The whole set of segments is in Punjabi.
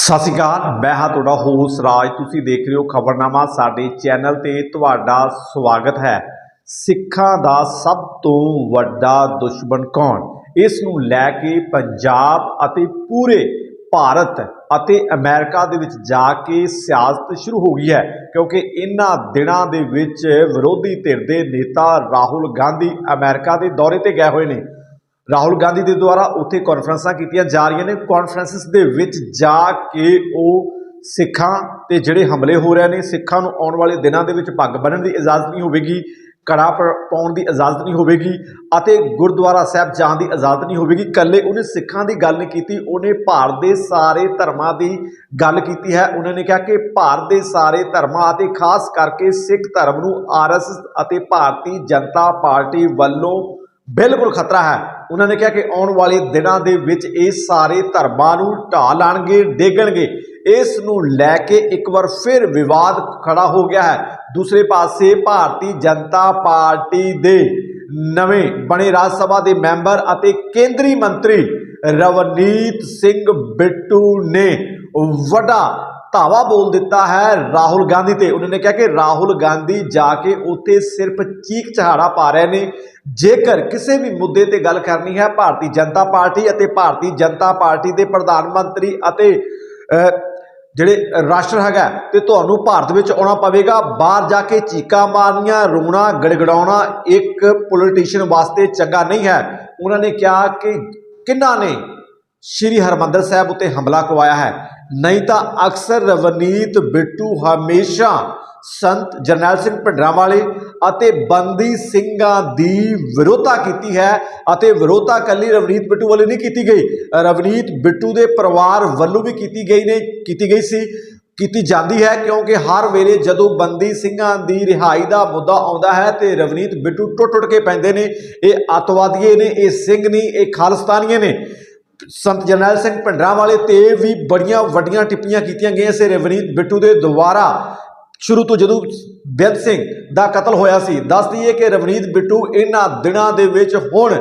ਸਤਿ ਸ਼੍ਰੀ ਅਕਾਲ, ਮੈਂ ਹਾਂ ਤੁਹਾਡਾ ਹੋਸ ਰਾਜ। ਤੁਸੀਂ ਦੇਖ ਰਹੇ ਹੋ ਖਬਰਨਾਮਾ, ਸਾਡੇ ਚੈਨਲ ਤੇ ਤੁਹਾਡਾ ਸਵਾਗਤ ਹੈ। ਸਿੱਖਾਂ ਦਾ ਸਭ ਤੋਂ ਵੱਡਾ ਦੁਸ਼ਮਣ ਕੌਣ? ਇਸ ਨੂੰ ਲੈ ਕੇ ਪੰਜਾਬ ਅਤੇ ਪੂਰੇ ਭਾਰਤ ਅਤੇ ਅਮਰੀਕਾ ਦੇ ਵਿੱਚ ਜਾ ਕੇ ਸਿਆਸਤ ਸ਼ੁਰੂ ਹੋ ਗਈ ਹੈ, ਕਿਉਂਕਿ ਇਹਨਾਂ ਦਿਨਾਂ ਦੇ ਵਿੱਚ ਵਿਰੋਧੀ ਧਿਰ ਦੇ ਨੇਤਾ ਰਾਹੁਲ ਗਾਂਧੀ ਅਮਰੀਕਾ ਦੇ ਦੌਰੇ ਤੇ ਗਏ ਹੋਏ ਨੇ। ਰਾਹੁਲ ਗਾਂਧੀ ਦੇ ਦੁਆਰਾ ਉੱਥੇ ਕਾਨਫਰੰਸਾਂ ਕੀਤੀਆਂ ਜਾ ਰਹੀਆਂ ਨੇ। ਕਾਨਫਰੰਸਸ ਦੇ ਵਿੱਚ ਜਾ ਕੇ ਉਹ ਸਿੱਖਾਂ ਤੇ ਜਿਹੜੇ ਹਮਲੇ ਹੋ ਰਹੇ ਨੇ, ਸਿੱਖਾਂ ਨੂੰ ਆਉਣ ਵਾਲੇ ਦਿਨਾਂ ਦੇ ਵਿੱਚ ਪੱਗ ਬੰਨ੍ਹਣ ਦੀ ਇਜਾਜ਼ਤ ਨਹੀਂ ਹੋਵੇਗੀ ਕੜਾ ਪ- ਪਾਉਣ ਦੀ ਇਜਾਜ਼ਤ ਨਹੀਂ ਹੋਵੇਗੀ ਅਤੇ ਗੁਰਦੁਆਰਾ ਸਾਹਿਬ ਜਾਣ ਦੀ ਇਜਾਜ਼ਤ ਨਹੀਂ ਹੋਵੇਗੀ। ਕੱਲੇ ਉਹਨੇ ਸਿੱਖਾਂ ਦੀ ਗੱਲ ਨਹੀਂ ਕੀਤੀ, ਉਹਨੇ ਭਾਰਤ ਦੇ ਸਾਰੇ ਧਰਮਾਂ ਦੀ ਗੱਲ ਕੀਤੀ ਹੈ। ਉਹਨਾਂ ਨੇ ਕਿਹਾ ਕਿ ਭਾਰਤ ਦੇ ਸਾਰੇ ਧਰਮਾਂ ਅਤੇ ਖਾਸ ਕਰਕੇ ਸਿੱਖ ਧਰਮ ਨੂੰ ਆਰਐਸਐਸ ਅਤੇ ਭਾਰਤੀ ਜਨਤਾ ਪਾਰਟੀ ਵੱਲੋਂ ਬਿਲਕੁਲ ਖਤਰਾ ਹੈ। ਉਹਨਾਂ ਨੇ ਕਿਹਾ ਕਿ ਆਉਣ ਵਾਲੇ ਦਿਨਾਂ ਦੇ ਵਿੱਚ ਇਹ ਸਾਰੇ ਧਰਮਾਂ ਨੂੰ ਢਾਹ ਲਾਣਗੇ, ਡੇਗਣਗੇ। ਇਸ ਨੂੰ ਲੈ ਕੇ ਇੱਕ ਵਾਰ ਫਿਰ ਵਿਵਾਦ ਖੜਾ ਹੋ ਗਿਆ ਹੈ। ਦੂਸਰੇ ਪਾਸੇ ਭਾਰਤੀ ਜਨਤਾ ਪਾਰਟੀ ਦੇ ਨਵੇਂ ਬਣੇ ਰਾਜ ਸਭਾ ਦੇ ਮੈਂਬਰ ਅਤੇ ਕੇਂਦਰੀ ਮੰਤਰੀ ਰਵਨੀਤ ਸਿੰਘ ਬਿੱਟੂ ਨੇ ਵੱਡਾ ਧਾਵਾ ਬੋਲ ਦਿੱਤਾ ਹੈ ਰਾਹੁਲ ਗਾਂਧੀ ਤੇ। ਉਹਨਾਂ ਨੇ ਕਿਹਾ ਕਿ ਰਾਹੁਲ ਗਾਂਧੀ ਜਾ ਕੇ ਉੱਥੇ ਸਿਰਫ ਚੀਕ ਚਹਾੜਾ ਪਾ ਰਹੇ ਨੇ। ਜੇਕਰ ਕਿਸੇ ਵੀ ਮੁੱਦੇ ਤੇ ਗੱਲ ਕਰਨੀ ਹੈ, ਭਾਰਤੀ ਜਨਤਾ ਪਾਰਟੀ ਅਤੇ ਭਾਰਤੀ ਜਨਤਾ ਪਾਰਟੀ ਦੇ ਪ੍ਰਧਾਨ ਮੰਤਰੀ ਅਤੇ ਜਿਹੜੇ ਰਾਸ਼ਟਰ ਹੈਗਾ ਤੇ ਤੁਹਾਨੂੰ ਭਾਰਤ ਵਿੱਚ ਆਉਣਾ ਪਵੇਗਾ। ਬਾਹਰ ਜਾ ਕੇ ਚੀਕਾਂ ਮਾਰਨੀਆਂ, ਰੋਣਾ, ਗੜਗੜਾਉਣਾ ਇੱਕ ਪੋਲੀਟੀਸ਼ੀਅਨ ਵਾਸਤੇ ਚੰਗਾ ਨਹੀਂ ਹੈ। ਉਹਨਾਂ ਨੇ ਕਿਹਾ ਕਿ ਕਿੰਨਾ ਨੇ ਸ਼੍ਰੀ ਹਰਮੰਦਰ ਸਾਹਿਬ ਉੱਤੇ ਹਮਲਾ ਕਰਵਾਇਆ ਹੈ। ਨਹੀਂ ਤਾਂ ਅਕਸਰ ਰਵਨੀਤ, ਬਿੱਟੂ ਹਮੇਸ਼ਾ ਸੰਤ ਜਰਨੈਲ ਸਿੰਘ ਭਿੰਡਰਾਂ ਵਾਲੇ ਅਤੇ ਬੰਦੀ ਸਿੰਘਾਂ ਦੀ ਵਿਰੋਧਤਾ ਕੀਤੀ ਹੈ ਅਤੇ ਵਿਰੋਧਤਾ ਕੱਲੀ ਰਵਨੀਤ, ਬਿੱਟੂ ਵੱਲੋਂ ਨਹੀਂ ਕੀਤੀ ਗਈ। ਰਵਨੀਤ, ਬਿੱਟੂ ਦੇ ਪਰਿਵਾਰ ਵੱਲੋਂ ਵੀ ਕੀਤੀ ਗਈ ਨੇ, ਕੀਤੀ ਗਈ ਸੀ, ਕੀਤੀ ਜਾਂਦੀ ਹੈ ਕਿਉਂਕਿ ਹਰ ਵੇਲੇ ਜਦੋਂ ਬੰਦੀ ਸਿੰਘਾਂ ਦੀ ਰਿਹਾਈ ਦਾ ਮੁੱਦਾ ਆਉਂਦਾ ਹੈ ਤੇ ਰਵਨੀਤ, ਬਿੱਟੂ ਟੁੱਟ ਟੁੱਟ ਕੇ ਪੈਂਦੇ ਨੇ। ਇਹ ਅੱਤਵਾਦੀਏ ਨੇ, ਇਹ ਸਿੰਘ ਨਹੀਂ, ਇਹ ਖਾਲਿਸਤਾਨੀਏ ਨੇ। ਸੰਤ ਜਰਨੈਲ ਸਿੰਘ ਭਿੰਡਰਾਂ ਵਾਲੇ ਤੇ ਵੀ ਬੜੀਆਂ ਵੱਡੀਆਂ ਟਿੱਪਣੀਆਂ ਕੀਤੀਆਂ ਗਈਆਂ ਸੀ। ਰਵਨੀਤ ਬਿੱਟੂ ਦੇ ਦੁਆਰਾ ਸ਼ੁਰੂ ਤੋਂ ਜਦੋਂ ਬੇਅੰਤ ਸਿੰਘ ਦਾ ਕਤਲ ਹੋਇਆ ਸੀ, ਦੱਸ ਦਈਏ ਕਿ ਰਵਨੀਤ ਬਿੱਟੂ ਇਹਨਾਂ ਦਿਨਾਂ ਦੇ ਵਿੱਚ ਹੁਣ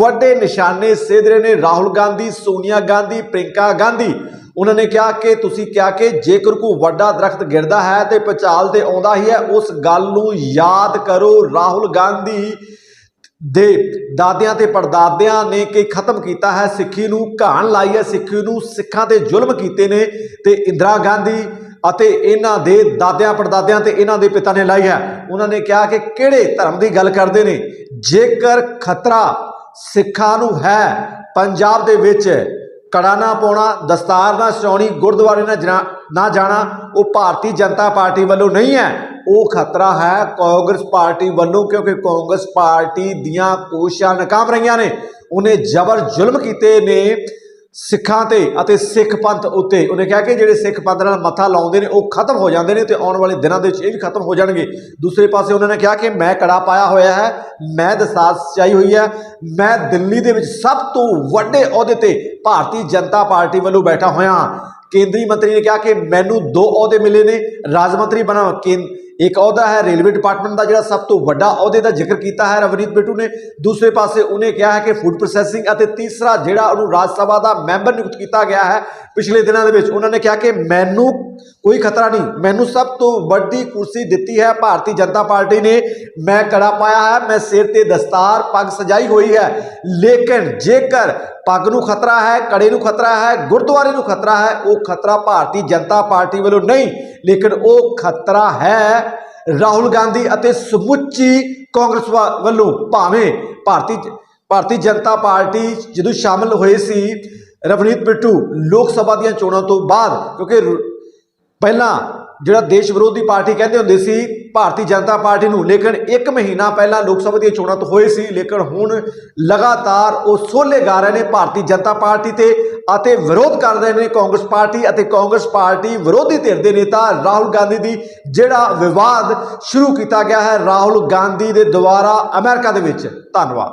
ਵੱਡੇ ਨਿਸ਼ਾਨੇ ਸੇਧਰੇ ਨੇ। ਰਾਹੁਲ ਗਾਂਧੀ, ਸੋਨੀਆ ਗਾਂਧੀ ਪ੍ਰਿੰਕਾ ਗਾਂਧੀ, ਉਹਨਾਂ ਨੇ ਕਿਹਾ ਕਿ ਤੁਸੀਂ ਕਿਹਾ ਕਿ ਜੇਕਰ ਕੋਈ ਵੱਡਾ ਦਰਖਤ ਗਿਰਦਾ ਹੈ ਤੇ ਪਚਾਲ ਤੇ ਆਉਂਦਾ ਹੀ ਹੈ, ਉਸ ਗੱਲ ਨੂੰ ਯਾਦ ਕਰੋ। ਰਾਹੁਲ ਗਾਂਧੀ ਦੇ ਦਾਦਿਆਂ ਤੇ ਪੜਦਾਦਿਆਂ ਨੇ ਕਿ ਖਤਮ ਕੀਤਾ ਹੈ? ਸਿੱਖੀ ਨੂੰ ਘਾਣ ਲਾਈ ਹੈ। ਸਿੱਖੀ ਨੂੰ ਸਿੱਖਾਂ ਤੇ ਜ਼ੁਲਮ ਕੀਤੇ ਨੇ ਤੇ ਇੰਦਰਾ ਗਾਂਧੀ ਅਤੇ ਇਹਨਾਂ ਦੇ ਦਾਦਿਆਂ, ਪੜਦਾਦਿਆਂ ਤੇ ਇਹਨਾਂ ਦੇ ਪਿਤਾ ਨੇ ਲਾਈ ਹੈ। ਉਹਨਾਂ ਨੇ ਕਿਹਾ ਕਿ ਕਿਹੜੇ ਧਰਮ ਦੀ ਗੱਲ ਕਰਦੇ ਨੇ? ਜੇਕਰ ਖਤਰਾ ਸਿੱਖਾਂ ਨੂੰ ਹੈ, ਪੰਜਾਬ ਦੇ ਵਿੱਚ ਕੜਾ ਨਾ ਪਾਉਣਾ, ਦਸਤਾਰ ਨਾ ਸਜਾਉਣੀ, ਗੁਰਦੁਆਰੇ ਨਾ ਜਨਾ- ਨਾ ਜਾਣਾ, ਉਹ ਭਾਰਤੀ ਜਨਤਾ ਪਾਰਟੀ ਵੱਲੋਂ ਨਹੀਂ ਹੈ। ਉਹ ਖਤਰਾ ਹੈ ਕਾਂਗਰਸ ਪਾਰਟੀ ਵੱਲੋਂ, ਕਿਉਂਕਿ ਕਾਂਗਰਸ ਪਾਰਟੀ ਦੀਆਂ ਕੋਸ਼ਿਸ਼ਾਂ ਨਾਕਾਮ ਰਹੀਆਂ ਨੇ। ਉਹਨੇ ਜ਼ਬਰ ਜ਼ੁਲਮ ਕੀਤੇ ਨੇ ਸਿੱਖਾਂ ਤੇ ਅਤੇ ਸਿੱਖ ਪੰਥ ਉੱਤੇ। ਉਹਨੇ ਕਿਹਾ ਕਿ ਜਿਹੜੇ ਸਿੱਖ ਪੰਥ ਨਾਲ ਮੱਥਾ ਲਾਉਂਦੇ ਨੇ, ਉਹ ਖਤਮ ਹੋ ਜਾਂਦੇ ਨੇ ਤੇ ਆਉਣ ਵਾਲੇ ਦਿਨਾਂ ਦੇ ਵਿੱਚ ਇਹ ਵੀ ਖਤਮ ਹੋ ਜਾਣਗੇ। ਦੂਸਰੇ ਪਾਸੇ ਉਹਨਾਂ ਨੇ ਕਿਹਾ ਕਿ ਮੈਂ ਕੜਾ ਪਾਇਆ ਹੋਇਆ ਹੈ, ਮੈਂ ਦਸਾਰ ਸਚਾਈ ਹੋਈ ਹੈ, ਮੈਂ ਦਿੱਲੀ ਦੇ ਵਿੱਚ ਸਭ ਤੋਂ ਵੱਡੇ ਅਹੁਦੇ ਤੇ ਭਾਰਤੀ ਜਨਤਾ ਪਾਰਟੀ ਵੱਲੋਂ ਬੈਠਾ ਹੋਇਆ। ਹਾਂ। ਕੇਂਦਰੀ ਮੰਤਰੀ ਨੇ ਕਿਹਾ ਕਿ ਮੈਨੂੰ ਦੋ ਅਹੁਦੇ ਮਿਲੇ ਨੇ, ਰਾਜ ਮੰਤਰੀ ਬਣਾ ਕੇ ਇੱਕ ਅਹੁਦਾ ਹੈ, ਰੇਲਵੇ ਡਿਪਾਰਟਮੈਂਟ ਦਾ ਜਿਹੜਾ ਸਭ ਤੋਂ ਵੱਡਾ ਅਹੁਦੇ ਦਾ ਜ਼ਿਕਰ ਕੀਤਾ ਹੈ, ਰਵਨੀਤ ਬਿੱਟੂ ਨੇ। ਦੂਸਰੇ ਪਾਸੇ ਉਹਨੇ ਕਿਹਾ ਹੈ ਕਿ ਫੂਡ ਪ੍ਰੋਸੈਸਿੰਗ ਅਤੇ ਤੀਸਰਾ ਜਿਹੜਾ ਉਹਨੂੰ ਰਾਜ ਸਭਾ ਦਾ ਮੈਂਬਰ ਨਿਯੁਕਤ ਕੀਤਾ ਗਿਆ ਹੈ, ਪਿਛਲੇ ਦਿਨਾਂ ਦੇ ਵਿੱਚ ਉਹਨਾਂ ਨੇ ਕਿਹਾ ਕਿ ਮੈਨੂੰ ਕੋਈ ਖਤਰਾ ਨਹੀਂ, ਮੈਨੂੰ ਸਭ ਤੋਂ ਵੱਡੀ ਕੁਰਸੀ ਦਿੱਤੀ ਹੈ, ਭਾਰਤੀ ਜਨਤਾ ਪਾਰਟੀ ਨੇ। ਮੈਂ ਕੜਾ ਪਾਇਆ ਹੈ, ਮੈਂ ਸਿਰ ਤੇ ਦਸਤਾਰ ਪੱਗ ਸਜਾਈ ਹੋਈ ਹੈ। ਲੇਕਿਨ ਜੇਕਰ ਪੱਗ ਨੂੰ ਖਤਰਾ ਹੈ, ਕੜੇ ਨੂੰ ਖਤਰਾ ਹੈ, ਗੁਰਦੁਆਰੇ ਨੂੰ ਖਤਰਾ ਹੈ, ਉਹ ਖਤਰਾ ਭਾਰਤੀ ਜਨਤਾ ਪਾਰਟੀ ਵੱਲੋਂ ਨਹੀਂ, ਲੇਕਿਨ ਉਹ ਖਤਰਾ ਹੈ ਰਾਹੁਲ ਗਾਂਧੀ ਅਤੇ ਸਮੁੱਚੀ ਕਾਂਗਰਸ ਵਾ- ਵੱਲੋਂ ਭਾਵੇਂ ਭਾਰਤੀ ਭਾਰਤੀ ਜਨਤਾ ਪਾਰਟੀ ਜਦੋਂ ਸ਼ਾਮਲ ਹੋਏ ਸੀ ਰਵਨੀਤ ਬਿੱਟੂ ਲੋਕ ਸਭਾ ਦੀਆਂ ਚੋਣਾਂ ਤੋਂ ਬਾਅਦ, ਕਿਉਂਕਿ ਪਹਿਲਾਂ ਜਿਹੜਾ ਦੇਸ਼ ਵਿਰੋਧੀ ਪਾਰਟੀ ਕਹਿੰਦੇ ਹੁੰਦੇ ਸੀ, ਭਾਰਤੀ ਜਨਤਾ ਪਾਰਟੀ ਨੂੰ, ਲੇਕਿਨ ਇੱਕ ਮਹੀਨਾ ਪਹਿਲਾਂ ਲੋਕ ਸਭਾ ਦੀਆਂ ਚੋਣਾਂ ਤੋਂ ਹੋਏ ਸੀ, ਲੇਕਿਨ ਹੁਣ ਲਗਾਤਾਰ ਉਹ ਸੋਲੇ ਗਾ ਰਹੇ ਨੇ ਭਾਰਤੀ ਜਨਤਾ ਪਾਰਟੀ ਤੇ ਅਤੇ ਵਿਰੋਧ ਕਰ ਰਹੇ ਨੇ ਕਾਂਗਰਸ ਪਾਰਟੀ ਅਤੇ ਕਾਂਗਰਸ ਪਾਰਟੀ ਵਿਰੋਧੀ ਧਿਰ ਦੇ ਨੇਤਾ ਰਾਹੁਲ ਗਾਂਧੀ ਦੀ, ਜਿਹੜਾ ਵਿਵਾਦ ਸ਼ੁਰੂ ਕੀਤਾ ਗਿਆ ਹੈ ਰਾਹੁਲ ਗਾਂਧੀ ਦੇ ਦੁਆਰਾ ਅਮਰੀਕਾ ਦੇ ਵਿੱਚ। ਧੰਨਵਾਦ।